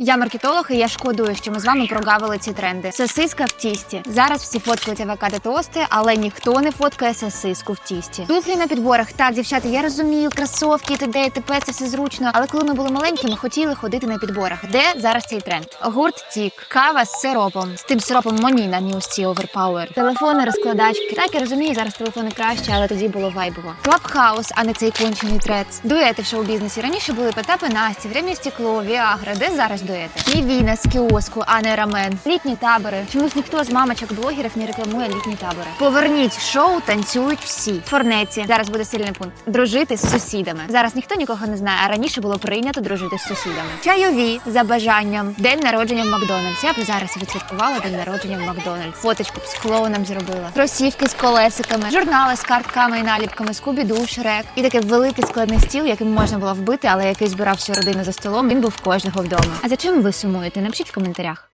Я маркетолог, і я шкодую, що ми з вами прогавили ці тренди. Сосиска в тісті. Зараз всі фоткають авокадо тости, але ніхто не фоткає сосиску в тісті. Туфлі на підборах. Так, дівчата, я розумію, кросовки, т.д. і т.п. це все зручно. Але коли ми були маленькими, хотіли ходити на підборах. Де зараз цей тренд? Гурт тік, кава з сиропом. З тим сиропом Моніна Ньюсті Overpower. Телефони, розкладачки. Так, я розумію, зараз телефони краще, але тоді було вайбово. Клабхаус, а не цей кончений трец. Дуети в шоу-бізнесі. Раніше були Потапи Насті, Время стекло, Віагра. Де зараз дуети? Мівіна з кіоску, а не рамен. Літні табори. Чомусь ніхто з мамочок блогерів не рекламує літні табори. Поверніть шоу, танцюють всі. Форнеці. Зараз буде сильний пункт. Дружити з сусідами. Зараз ніхто нікого не знає, а раніше було прийнято дружити з сусідами. Чайові за бажанням. День народження в Макдональдс. Я б зараз відсвяткувала день народження в Макдональдс. Фоточку з клоуном зробила. Кросівки з колесиками, журнали з картками і наліпками, скубіду, шрек. І такий великий складний стіл, яким можна було вбити, але який збирав всю родину за столом. Він був кожного вдома. А за чим ви сумуєте? Напишіть в коментарях.